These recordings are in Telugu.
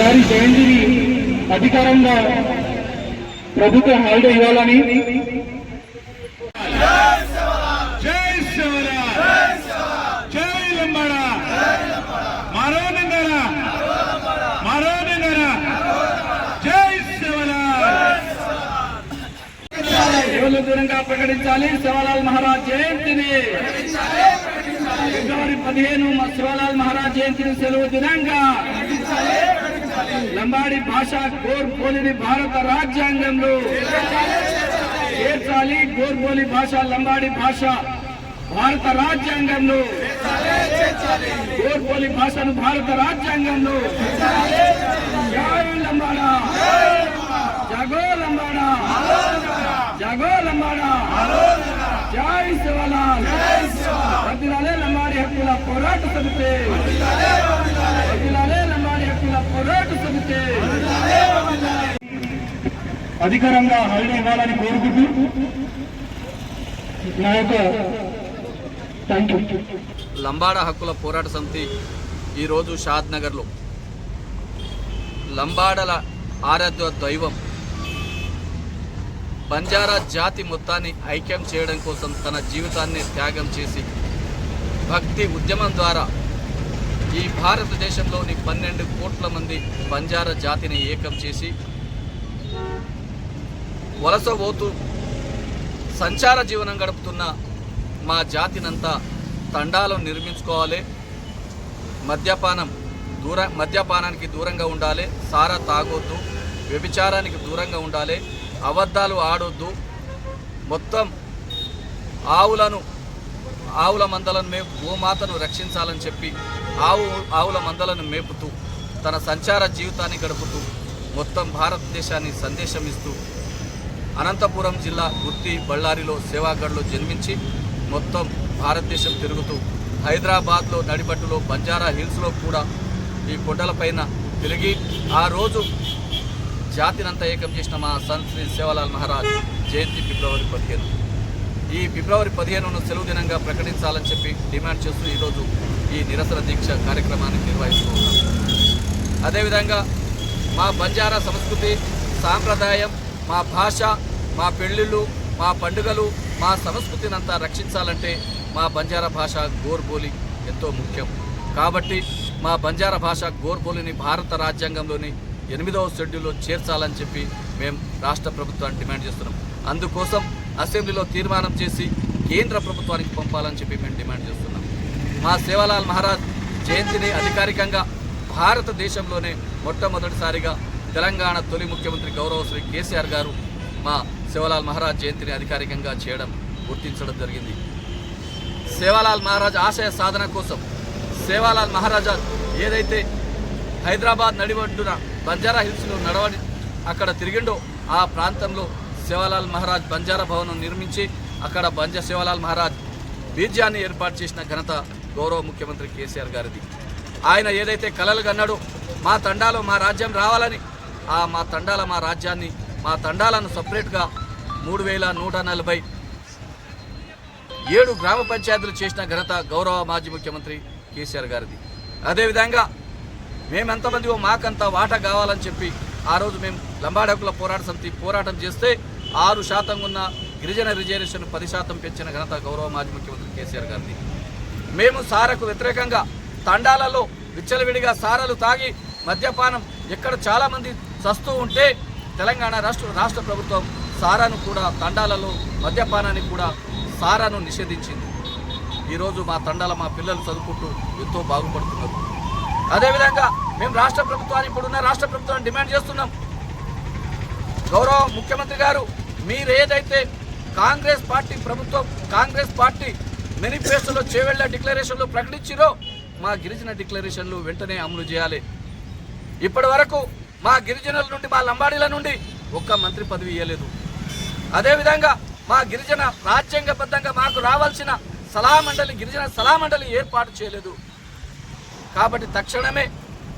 గారి జయంతిని అధికారంగా ప్రభుత్వం హాలిడే ఇవ్వాలని. జై దూరంగా ప్రకటించాలి? శివలాల్ మహారాజ్ జయంతిని. ఫిబ్రవరి పదిహేను శివలాల్ మహారాజ్ జయంతిని సెలవు దినంగా. లంబాడి భాష గోర్బోలిని భారత రాజ్యాంగంలో చేర్చాలి. గోర్బోలి భాష లంబాడి భాష భారత రాజ్యాంగంలో గోర్బోలి భాషను భారత రాజ్యాంగంలో లంబాడా. జగో లంబాడా. జగో లంబాడా. జై శివలాల్. వదిలాలే లంబాడి హక్కుల పోరాట సమితి వదిలాలే లంబాడి హక్కుల పోరాట సమితి అధికారంగా హాలిడే ఇవ్వాలని కోరుకుంటూ నా యొక్క థ్యాంక్ యూ లంబాడ హక్కుల పోరాట సమితి ఈరోజు షాద్ నగర్లో. లంబాడల ఆరాధ్య దైవం బంజారా జాతి మొత్తాన్ని ఐక్యం చేయడం కోసం తన జీవితాన్ని త్యాగం చేసి భక్తి ఉద్యమం ద్వారా ఈ భారతదేశంలోని పన్నెండు కోట్ల మంది బంజారా జాతిని ఏకం చేసి వలస పోతూ సంచార జీవనం గడుపుతున్న మా జాతినంతా తండాలు నిర్మించుకోవాలి. మద్యపానం దూర మద్యపానానికి దూరంగా ఉండాలి. సారా తాగొద్దు. వ్యభిచారానికి దూరంగా ఉండాలి. అబద్ధాలు ఆడొద్దు. మొత్తం ఆవులను ఆవుల మందలను మేపు గోమాతను రక్షించాలని చెప్పి ఆవు ఆవుల మందలను మేపుతూ తన సంచార జీవితాన్ని గడుపుతూ మొత్తం భారతదేశాన్ని సందేశం ఇస్తూ అనంతపురం జిల్లా గుత్తి బళ్ళారిలో సేవాగఢ్లో జన్మించి మొత్తం భారతదేశం తిరుగుతూ హైదరాబాద్లో నడిబట్టులో బంజారా హిల్స్లో కూడా ఈ కొండలపైన తిరిగి ఆ రోజు జాతినంతా ఏకం చేసిన మా సంత్ శ్రీ సేవలాల్ మహారాజ్ జయంతి ఫిబ్రవరి పదిహేను. ఈ ఫిబ్రవరి పదిహేనును సెలవు దినంగా ప్రకటించాలని చెప్పి డిమాండ్ చేస్తూ ఈరోజు ఈ నిరసన దీక్ష కార్యక్రమాన్ని నిర్వహిస్తున్నాం. అదేవిధంగా మా బంజారా సంస్కృతి సాంప్రదాయం మా భాష మా పెళ్ళిళ్ళు మా పండుగలు మా సంస్కృతిని అంతా రక్షించాలంటే మా బంజారా భాష గోర్బోలి ఎంతో ముఖ్యం. కాబట్టి మా బంజారా భాష గోర్బోలిని భారత రాజ్యాంగంలోని ఎనిమిదవ షెడ్యూల్లో చేర్చాలని చెప్పి మేము రాష్ట్ర ప్రభుత్వాన్ని డిమాండ్ చేస్తున్నాం. అందుకోసం అసెంబ్లీలో తీర్మానం చేసి కేంద్ర ప్రభుత్వానికి పంపాలని చెప్పి మేము డిమాండ్ చేస్తున్నాం. మా సేవాలాల్ మహారాజ్ జయంతిని అధికారికంగా భారతదేశంలోనే మొట్టమొదటిసారిగా తెలంగాణ తొలి ముఖ్యమంత్రి గౌరవ శ్రీ కేసీఆర్ గారు మా శివలాల్ మహారాజ్ జయంతిని అధికారికంగా చేయడం గుర్తించడం జరిగింది. సేవాలాల్ మహారాజ్ ఆశయ సాధన కోసం సేవాలాల్ మహారాజా ఏదైతే హైదరాబాద్ నడివడ్డున బంజారా హిల్స్లో నడవడి అక్కడ తిరిగిండో ఆ ప్రాంతంలో సేవాలాల్ మహారాజ్ బంజారా భవనం నిర్మించి అక్కడ బంజ సేవాలాల్ మహారాజ్ బీజాన్ని ఏర్పాటు చేసిన ఘనత గౌరవ ముఖ్యమంత్రి కేసీఆర్ గారిది. ఆయన ఏదైతే కలలు కన్నాడో మా తండాలో మా రాజ్యం రావాలని ఆ మా తండాల మా రాజ్యాన్ని మా తండాలను సపరేట్గా మూడు వేల నూట నలభై ఏడు గ్రామ పంచాయతీలు చేసిన ఘనత గౌరవ మాజీ ముఖ్యమంత్రి కేసీఆర్ గారిది. అదేవిధంగా మేమెంతమంది మాకంత వాటా కావాలని చెప్పి ఆ రోజు మేము లంబాడకుల పోరాట సమితి పోరాటం చేస్తే ఆరు శాతం ఉన్న గిరిజన రిజర్వేషన్ పది శాతం పెంచిన ఘనత గౌరవ మాజీ ముఖ్యమంత్రి కేసీఆర్ గారిది. మేము సారకు వ్యతిరేకంగా తండాలలో విచ్చలవిడిగా సారలు తాగి మద్యపానం ఎక్కడ చాలామంది చస్తూ ఉంటే తెలంగాణ రాష్ట్ర రాష్ట్ర ప్రభుత్వం సారాను కూడా తండాలలో మద్యపానాన్ని కూడా సారాను నిషేధించింది. ఈరోజు మా తండాల మా పిల్లలు చదువుకుంటూ ఎంతో బాగుపడుతున్నారు. అదేవిధంగా మేము రాష్ట్ర ప్రభుత్వాన్ని ఇప్పుడున్న రాష్ట్ర ప్రభుత్వాన్ని డిమాండ్ చేస్తున్నాం. గౌరవ ముఖ్యమంత్రి గారు మీరు ఏదైతే కాంగ్రెస్ పార్టీ ప్రభుత్వం కాంగ్రెస్ పార్టీ మేనిఫెస్టోలో చేవెళ్ళ డిక్లరేషన్లో ప్రకటించిరో మా గిరిజన డిక్లరేషన్లు వెంటనే అమలు చేయాలి. ఇప్పటి వరకు మా గిరిజనుల నుండి మా లంబాడీల నుండి ఒక్క మంత్రి పదవి ఇవ్వలేదు అదేవిధంగా మా గిరిజన రాజ్యాంగబద్ధంగా మాకు రావాల్సిన సలహా మండలి గిరిజన సలహా మండలి ఏర్పాటు చేయలేదు. కాబట్టి తక్షణమే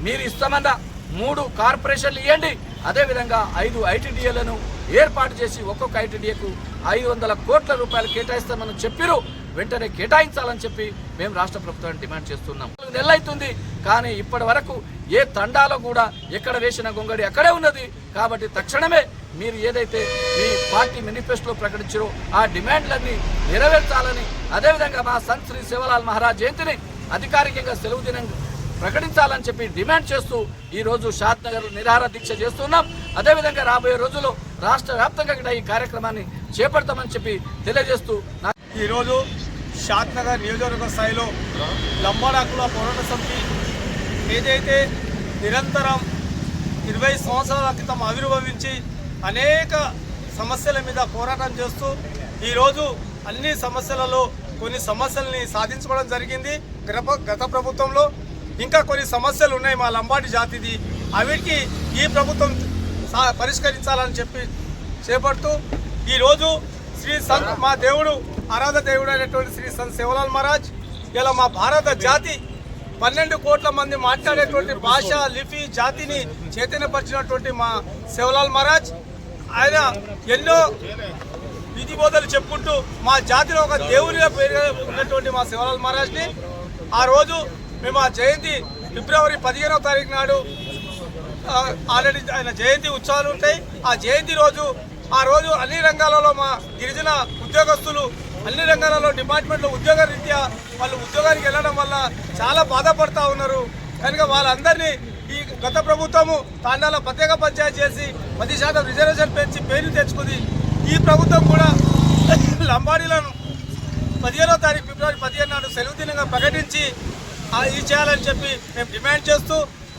మీరు ఇస్తామన్న మూడు కార్పొరేషన్లు ఇవ్వండి అదేవిధంగా ఐదు ఐటీడీఏలను ఏర్పాటు చేసి ఒక్కొక్క ఐటీడీఏకు ఐదు వందల కోట్ల రూపాయలు కేటాయిస్తామని చెప్పిరు. వెంటనే కేటాయించాలని చెప్పి మేము రాష్ట్ర ప్రభుత్వాన్ని డిమాండ్ చేస్తున్నాం. నాలుగు కానీ ఇప్పటి వరకు ఏ తండాలో కూడా ఎక్కడ వేసిన గొంగడి అక్కడే ఉన్నది. కాబట్టి తక్షణమే మీరు ఏదైతే మీ పార్టీ మేనిఫెస్టోలో ప్రకటించారో ఆ డిమాండ్లన్నీ నెరవేర్చాలని అదేవిధంగా మా సంత్ శ్రీ శివలాల్ మహారాజ్ జయంతిని అధికారికంగా సెలవు దినం ప్రకటించాలని చెప్పి డిమాండ్ చేస్తూ ఈరోజు షాద్ నగర్ నిరాహార దీక్ష చేస్తున్నాం. అదేవిధంగా రాబోయే రోజుల్లో రాష్ట్ర వ్యాప్తంగా ఈ కార్యక్రమాన్ని చేపడతామని చెప్పి తెలియజేస్తూ నాకు ఈరోజు షాద్నగర్ నియోజకవర్గ స్థాయిలో లంబాడాకుల పోరాట సమితి ఏదైతే నిరంతరం ఇరవై సంవత్సరాల క్రితం ఆవిర్భవించి అనేక సమస్యల మీద పోరాటం చేస్తూ ఈరోజు అన్ని సమస్యలలో కొన్ని సమస్యల్ని సాధించుకోవడం జరిగింది. గత గత ప్రభుత్వంలో ఇంకా కొన్ని సమస్యలు ఉన్నాయి మా లంబాడి జాతిది. అవిటికి ఈ ప్రభుత్వం సా- పరిష్కరించాలని చెప్పి చేపడుతూ ఈరోజు శ్రీ సంత్ మా దేవుడు ఆరాధ దేవుడు అయినటువంటి శ్రీ సంత్ శివలాల్ మహారాజ్ ఇలా మా భారత జాతి పన్నెండు కోట్ల మంది మాట్లాడేటువంటి భాష లిపి జాతిని చైతన్యపరిచినటువంటి మా శివలాల్ మహారాజ్ ఆయన ఎన్నో విధి బోధలు చెప్పుకుంటూ మా జాతిలో ఒక దేవునిగా పేరు ఉన్నటువంటి మా శివలాల్ మహారాజ్ని ఆ రోజు మేము ఆ జయంతి ఫిబ్రవరి పదిహేనవ తారీఖు నాడు ఆల్రెడీ ఆయన జయంతి ఉత్సవాలు ఉంటాయి. ఆ జయంతి రోజు ఆ రోజు అన్ని రంగాలలో మా గిరిజన ఉద్యోగస్తులు అన్ని రంగాలలో డిపార్ట్మెంట్లో ఉద్యోగ రీత్యా వాళ్ళు ఉద్యోగానికి వెళ్ళడం వల్ల చాలా బాధపడతా ఉన్నారు. కనుక వాళ్ళందరినీ ఈ గత ప్రభుత్వము తాండాల ప్రత్యేక పంచాయతీ చేసి పది శాతం రిజర్వేషన్ పెంచి పేరు తెచ్చుకుంది. ఈ ప్రభుత్వం కూడా లంబాడీలను పదిహేనో తారీఖు ఫిబ్రవరి పదిహేను నాడు సెలవు దినంగా ప్రకటించి ఇది చేయాలని చెప్పి మేము డిమాండ్ చేస్తూ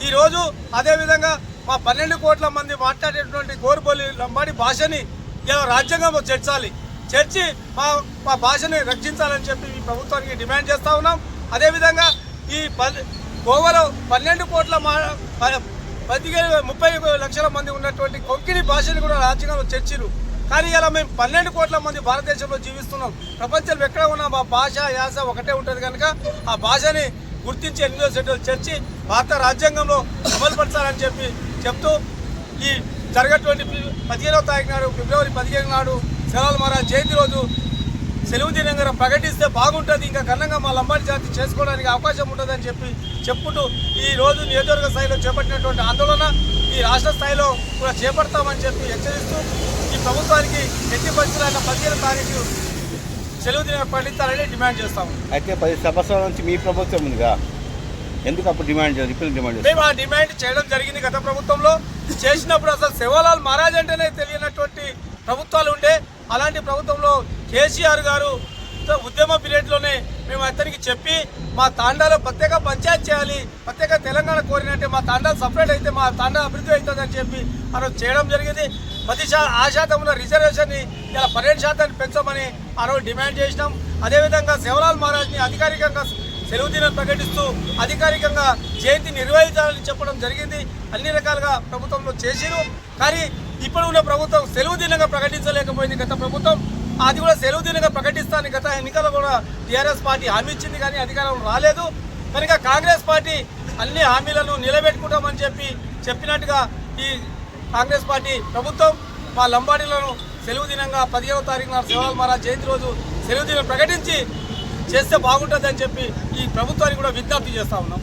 ఈరోజు అదేవిధంగా మా పన్నెండు కోట్ల మంది మాట్లాడేటువంటి గోరుబోలి లంబాడి భాషని ఇలా రాజ్యాంగంలో చేర్చాలి. చర్చి మా మా భాషని రక్షించాలని చెప్పి ఈ ప్రభుత్వానికి డిమాండ్ చేస్తూ ఉన్నాం. అదేవిధంగా ఈ గోవాలో గోవలో పన్నెండు కోట్ల మా ప- పదిహేను ముప్పై లక్షల మంది ఉన్నటువంటి కొంకిణి భాషని కూడా రాజ్యాంగంలో చర్చిరు కానీ ఇలా మేము పన్నెండు కోట్ల మంది భారతదేశంలో జీవిస్తున్నాం. ప్రపంచంలో ఎక్కడ ఉన్నా మా భాష యాస ఒకటే ఉంటుంది కనుక ఆ భాషని గుర్తించి ఎనిమిదో షెడ్యూల్ చర్చి భారత రాజ్యాంగంలో అమలుపరచాలని చెప్పి చెప్తూ ఈ జరగటువంటి పదిహేనవ తారీఖు నాడు ఫిబ్రవరి పదిహేను నాడు శివలాల్ మహారాజ్ జయంతి రోజు సెలవు దినంగా ప్రకటిస్తే బాగుంటుంది. ఇంకా ఘనంగా మా లంబాడి జాతి చేసుకోవడానికి అవకాశం ఉంటుందని చెప్పి చెప్పుకుంటూ ఈ రోజు నియోజకవర్గ స్థాయిలో చేపట్టినటువంటి ఆందోళన ఈ రాష్ట్ర స్థాయిలో కూడా చేపడతామని చెప్పి హెచ్చరిస్తూ ఈ ప్రభుత్వానికి ఎట్టి పరిస్థితులైన పదిహేను తారీఖు సెలవు దినం ప్రకటించాలని డిమాండ్ చేస్తాము అయితే పది సంవత్సరాల నుంచి మీ ప్రభుత్వం ఉందిగా? ఎందుకు అప్పుడు డిమాండ్ చేయాలి డిమాండ్ మేము ఆ డిమాండ్ చేయడం జరిగింది గత ప్రభుత్వంలో. చేసినప్పుడు అసలు శివలాల్ మహారాజ్ అంటేనే తెలియనటువంటి ప్రభుత్వాలు ఉండే. అలాంటి ప్రభుత్వంలో కేసీఆర్ గారు ఉద్యమ పీరియడ్లోనే మేము అతనికి చెప్పి మా తాండాలో ప్రత్యేక పంచాయత్ చేయాలి ప్రత్యేక తెలంగాణ కోరినట్టే మా తాండాలు సపరేట్ అయితే మా తాండా అభివృద్ధి అవుతుందని చెప్పి మనం చేయడం జరిగింది. పది శా ఆ శాతం ఉన్న రిజర్వేషన్ని ఇలా పన్నెండు శాతాన్ని పెంచమని ఆ రోజు డిమాండ్ చేసినాం. అదేవిధంగా శివలాల్ మహారాజ్ని అధికారికంగా సెలవు దినం ప్రకటిస్తూ అధికారికంగా జయంతి నిర్వహించాలని చెప్పడం జరిగింది. అన్ని రకాలుగా ప్రభుత్వంలో చేసిరు కానీ ఇప్పుడు ఉన్న ప్రభుత్వం సెలవు దినంగా ప్రకటించలేకపోయింది గత ప్రభుత్వం. అది కూడా సెలవు దినంగా ప్రకటిస్తాను గత ఎన్నికల్లో కూడా టీఆర్ఎస్ పార్టీ హామీ ఇచ్చింది కానీ అధికారం రాలేదు. కనుక కాంగ్రెస్ పార్టీ అన్ని హామీలను నిలబెట్టుకుంటామని చెప్పి చెప్పినట్టుగా ఈ కాంగ్రెస్ పార్టీ ప్రభుత్వం మా లంబాడీలను సెలవు దినంగా పదిహేవ తారీఖున శివలాల్ మహారాజ్ జయంతి రోజు సెలవు దినం ప్రకటించి చేస్తే బాగుంటుందని చెప్పి ఈ ప్రభుత్వానికి కూడా విజ్ఞప్తి చేస్తా ఉన్నాం.